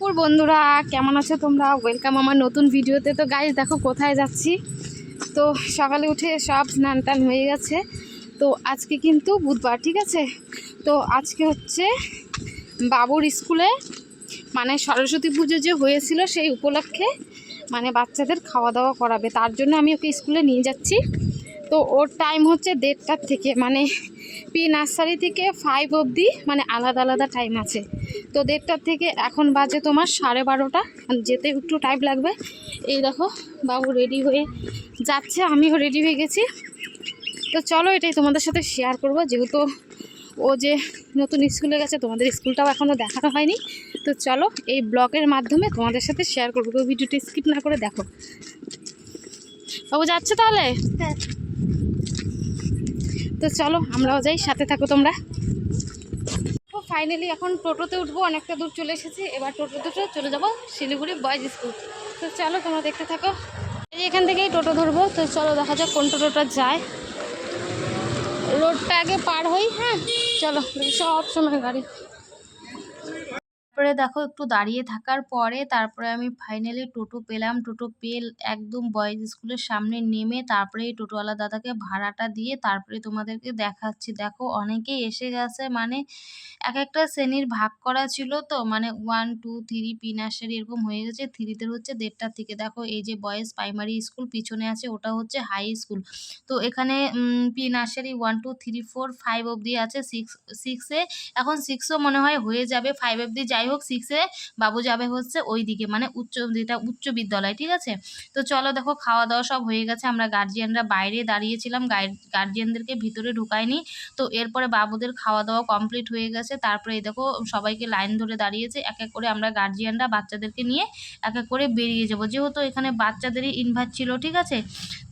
পুর বন্ধুরা, কেমন আছো তোমরা? ওয়েলকাম আমার নতুন ভিডিওতে। তো গাইজ দেখো কোথায় যাচ্ছি। তো সকালে উঠে সব স্নান টান হয়ে গেছে। তো আজকে কিন্তু বুধবার, ঠিক আছে? তো আজকে হচ্ছে বাবুর স্কুলে মানে সরস্বতী পুজো যে হয়েছিল সেই উপলক্ষে মানে বাচ্চাদের খাওয়া দাওয়া করাবে। তার জন্য আমি ওকে স্কুলে নিয়ে যাচ্ছি। তো ওর টাইম হচ্ছে দেড়টার থেকে মানে পি নার্সারি থেকে ফাইভ অবধি মানে আলাদা আলাদা টাইম আছে। তো দেড়টার থেকে এখন বাজে তোমার সাড়ে বারোটা, যেতে একটু টাইম লাগবে। এই দেখো, বাবু রেডি হয়ে যাচ্ছে, আমিও রেডি হয়ে গেছি। তো চলো এটাই তোমাদের সাথে শেয়ার করব, যেহেতু ও যে নতুন স্কুলে গেছে, তোমাদের স্কুলটাও এখনও দেখানো হয়নি। তো চলো এই ব্লগের মাধ্যমে তোমাদের সাথে শেয়ার করব ভিডিওটি স্কিপ না করে দেখো। বাবু যাচ্ছে তাহলে? তো চলো, আমরাও যাই, সাথে থাকো তোমরা। ফাইনালি এখন টোটোতে উঠবো, অনেকটা দূর চলে এসেছি। এবার টোটো দুটো চলে যাব শিলিগুড়ি বয়েজ স্কুল তো চলো, তোমরা দেখতে থাকো। এখান থেকেই টোটো ধরবো, তো চলো, দেখা যাক কোন টোটোটা যায়। রোডটা আগে পার হই হ্যাঁ? চলো সব সময় গাড়ি। তারপরে দেখো একটু দাঁড়িয়ে থাকার পরে তারপরে আমি ফাইনালি টোটো পেলাম। টোটো পেয়ে একদম বয়েজ স্কুলের সামনে নেমে তারপরে এই টোটোওয়ালা দাদাকে ভাড়াটা দিয়ে তারপরে তোমাদেরকে দেখাচ্ছি। দেখো অনেকেই এসে গেছে মানে এক একটা শ্রেণির ভাগ করা ছিল তো মানে one two three P nursery এরকম হয়ে গেছে। থ্রিতে হচ্ছে দেড়টার থেকে দেখো এই যে বয়েজ প্রাইমারি স্কুল পিছনে আছে, ওটা হচ্ছে হাই স্কুল তো এখানে P nursery one two three four five অবধি আছে। সিক্স সিক্সে এখন সিক্সও মনে হয় হয়ে যাবে। ফাইভ অবধি যাই হোক সিক্সে বাবু যাবে হচ্ছে ওই দিকে মানে উচ্চ যেটা উচ্চ বিদ্যালয়, ঠিক আছে? তো চলো দেখো খাওয়া দাওয়া সব হয়ে গেছে, আমরা গার্জিয়ানরা বাইরে দাঁড়িয়েছিলাম গার্জিয়ানদেরকে ভিতরে ঢুকাইনি তো এরপরে বাবুদের খাওয়া দাওয়া কমপ্লিট হয়ে গেছে, তারপরে এই দেখো সবাইকে লাইন ধরে দাঁড়িয়েছে, এক এক করে আমরা গার্জিয়ানরা বাচ্চাদেরকে নিয়ে এক এক করে বেরিয়ে যাব। যেহেতু এখানে বাচ্চাদেরই ইনভাইট ছিল, ঠিক আছে?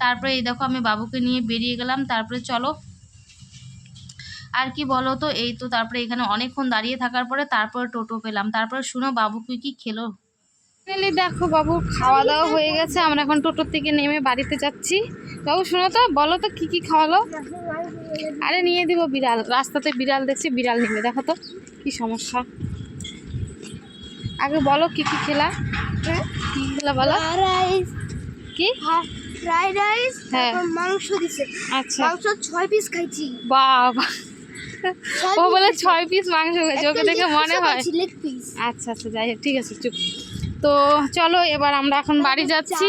তারপরে এই দেখো আমি বাবুকে নিয়ে বেরিয়ে গেলাম, তারপরে চলো আর কি বলো তো এই তো তারপরে এখানে অনেকক্ষণ দাঁড়িয়ে থাকার পরে তারপরে টোটো পেলাম। তারপরে শুনো বাবু কি কি খেলো? ফাইনালি দেখো বাবু খাওয়া দাওয়া হয়ে গেছে আমরা এখন টোটোর থেকে নেমে বাড়িতে যাচ্ছি। বাবু শোনো তো বলো তো কি কি খাওয়ালো? আরে নিয়ে দিব বিড়াল রাস্তাতে বিড়াল দেখছি বিড়াল নেবে দেখো তো কি সমস্যা। আগে বলো কি কি খেলা? কি কি খেলা বলো রাইস। কি? ফ্রাইড রাইস হ্যাঁ। মাংস দিছে। আচ্ছা। মাংস ছয় পিস খাইছি। বাবা। ও বলে ছয় পিস মাংস হয়েছে ওকে দেখে মনে হয়। আচ্ছা আচ্ছা যাই হোক ঠিক আছে চুপ। তো চলো এবার আমরা এখন বাড়ি যাচ্ছি।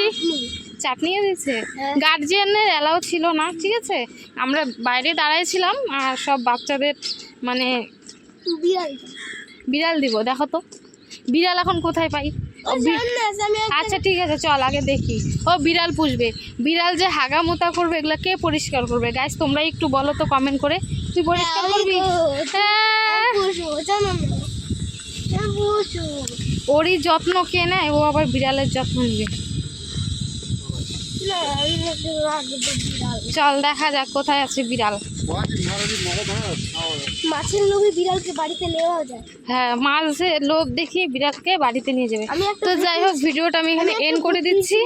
চাটনি। হ্যাঁ। গার্জিয়ানের অ্যালাউ ছিল না ঠিক আছে? আমরা বাইরে দাঁড়াইছিলাম আর সব বাচ্চাদের মানে বিড়াল। দিব দেখো তো। বিড়াল এখন কোথায় পাই? আচ্ছা ঠিক আছে চল আগে দেখি। ও বিড়াল পুষবে। বিড়াল যে হাগা মোতা করবে এগুলো কে পরিষ্কার করবে? গাইস তোমরা একটু বলো তো কমেন্ট করে। তুই পরিষ্কার করবি? হ্যাঁ? আমি পুষবো। ওরই যত্ন কে নেয়? ও আবার বিড়ালের যত্ন নেবে। চল দেখা যাক কোথায় আছে বিড়াল। মাছের লোভে বিড়ালকে বাড়িতে নেওয়া যায়। হ্যাঁ মাঝে লোভ দেখিয়ে বিড়ালকে বাড়িতে নিয়ে যাবে। তো যাই হোক ভিডিওটা আমি এখানে এন্ড করে দিচ্ছি।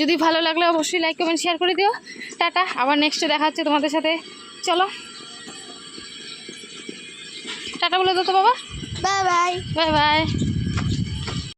যদি ভালো লাগলে অবশ্যই লাইক কমেন্ট শেয়ার করে দিও। টাটা আবার নেক্সটে দেখা হচ্ছে তোমাদের সাথে। চলো। টাটা বলে দাও তো বাবা। Bye bye. Bye bye.